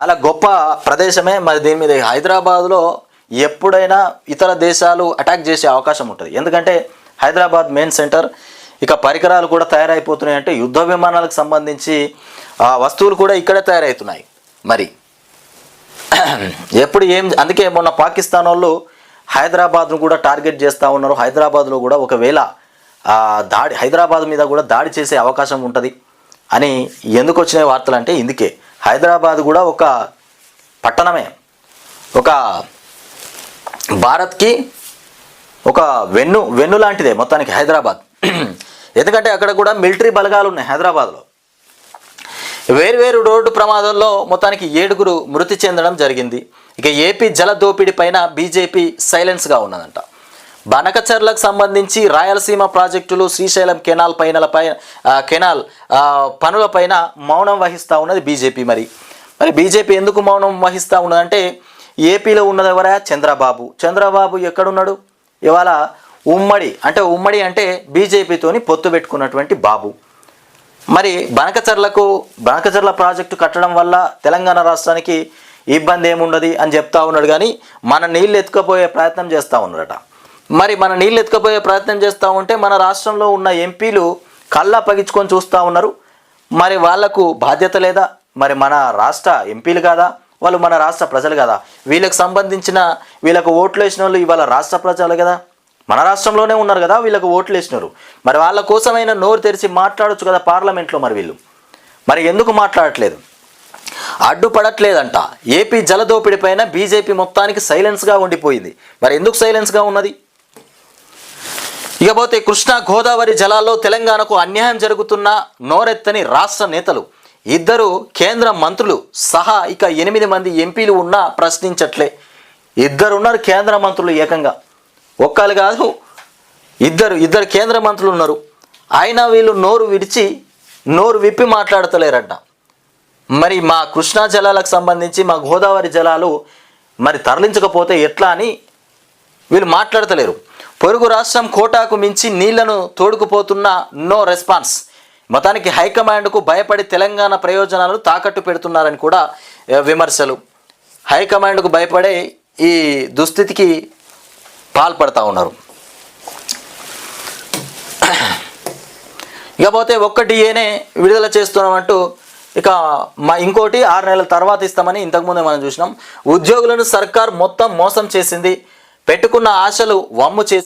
చాలా గొప్ప ప్రదేశమే. మరి దీని మీద హైదరాబాద్లో ఎప్పుడైనా ఇతర దేశాలు అటాక్ చేసే అవకాశం ఉంటుంది. ఎందుకంటే హైదరాబాద్ మెయిన్ సెంటర్ ఇక పరికరాలు కూడా తయారైపోతున్నాయి అంటే యుద్ధ విమానాలకు సంబంధించి వస్తువులు కూడా ఇక్కడే తయారవుతున్నాయి మరి ఎప్పుడు ఏం అందుకే మొన్న పాకిస్తాన్ వాళ్ళు హైదరాబాద్ను కూడా టార్గెట్ చేస్తూ ఉన్నారు. హైదరాబాద్లో కూడా ఒకవేళ దాడి హైదరాబాద్ మీద కూడా దాడి చేసే అవకాశం ఉంటుంది అని ఎందుకు వచ్చినాయి వార్తలు అంటే ఇందుకే. హైదరాబాద్ కూడా ఒక పట్టణమే. ఒక భారత్కి ఒక వెన్ను వెన్ను లాంటిదే మొత్తానికి హైదరాబాద్. ఎందుకంటే అక్కడ కూడా మిలిటరీ బలగాలు ఉన్నాయి హైదరాబాద్లో. వేర్వేరు రోడ్డు ప్రమాదంలో మొత్తానికి ఏడుగురు మృతి చెందడం జరిగింది. ఇక ఏపీ జల దోపిడీ పైన బీజేపీ సైలెన్స్గా ఉన్నదంట. బనకచర్లకు సంబంధించి రాయలసీమ ప్రాజెక్టులు శ్రీశైలం కెనాల్ పైనలపై కెనాల్ పనులపైన మౌనం వహిస్తూ ఉన్నది బీజేపీ మరి. మరి బీజేపీ ఎందుకు మౌనం వహిస్తూ ఉన్నదంటే ఏపీలో ఉన్నది ఎవరా? చంద్రబాబు. చంద్రబాబు ఎక్కడున్నాడు? ఇవాళ ఉమ్మడి అంటే ఉమ్మడి అంటే బీజేపీతోని పొత్తు పెట్టుకున్నటువంటి బాబు. మరి బనకచర్లకు బనకచర్ల ప్రాజెక్టు కట్టడం వల్ల తెలంగాణ రాష్ట్రానికి ఇబ్బంది ఏముండదు అని చెప్తా ఉన్నాడు కానీ మన నీళ్ళు ఎత్తుకపోయే ప్రయత్నం చేస్తూ ఉన్నాడట. మరి మన నీళ్ళు ఎత్తుకపోయే ప్రయత్నం చేస్తూ ఉంటే మన రాష్ట్రంలో ఉన్న ఎంపీలు కళ్ళ పగించుకొని చూస్తూ ఉన్నారు. మరి వాళ్ళకు బాధ్యత లేదా? మరి మన రాష్ట్ర ఎంపీలు కాదా? వాళ్ళు మన రాష్ట్ర ప్రజలు కదా? వీళ్ళకి సంబంధించిన వీళ్ళకు ఓట్లు వేసిన వాళ్ళు ఇవాళ రాష్ట్ర ప్రజలు కదా? మన రాష్ట్రంలోనే ఉన్నారు కదా వీళ్ళకు ఓట్లు వేసినారు. మరి వాళ్ళ కోసమైనా నోరు తెరిచి మాట్లాడొచ్చు కదా పార్లమెంట్లో మరి వీళ్ళు? మరి ఎందుకు మాట్లాడట్లేదు? అడ్డుపడట్లేదంట. ఏపీ జలదోపిడి పైన బీజేపీ మొత్తానికి సైలెన్స్గా ఉండిపోయింది. మరి ఎందుకు సైలెన్స్గా ఉన్నది? ఇకపోతే కృష్ణా గోదావరి జలాల్లో తెలంగాణకు అన్యాయం జరుగుతున్న నోరెత్తని రాష్ట్ర నేతలు. ఇద్దరు కేంద్ర మంత్రులు సహా ఇక ఎనిమిది మంది ఎంపీలు ఉన్నా ప్రశ్నించట్లే. ఇద్దరు ఉన్నారు కేంద్ర మంత్రులు ఏకంగా. ఒక్కరు కాదు ఇద్దరు ఇద్దరు కేంద్ర మంత్రులు ఉన్నారు. అయినా వీళ్ళు నోరు విడిచి నోరు విప్పి మాట్లాడతలేరట. మరి మా కృష్ణా జలాలకు సంబంధించి మా గోదావరి జలాలు మరి తరలించకపోతే ఎట్లా అని వీళ్ళు మాట్లాడతలేరు. పొరుగు రాష్ట్రం కోటాకు మించి నీళ్ళను తోడుకుపోతున్న నో రెస్పాన్స్. మతానికి హైకమాండ్కు భయపడి తెలంగాణ ప్రయోజనాలను తాకట్టు పెడుతున్నారని కూడా విమర్శలు. హైకమాండ్కు భయపడే ఈ దుస్థితికి పాల్పడతా ఉన్నారు. ఇకపోతే ఒక్క డిఏనే విడుదల చేస్తున్నామంటూ ఇక మా ఇంకోటి ఆరు నెలల తర్వాత ఇస్తామని ఇంతకుముందే మనం చూసినాం. ఉద్యోగులను సర్కార్ మొత్తం మోసం చేసింది. పెట్టుకున్న ఆశలు వమ్ము చేసి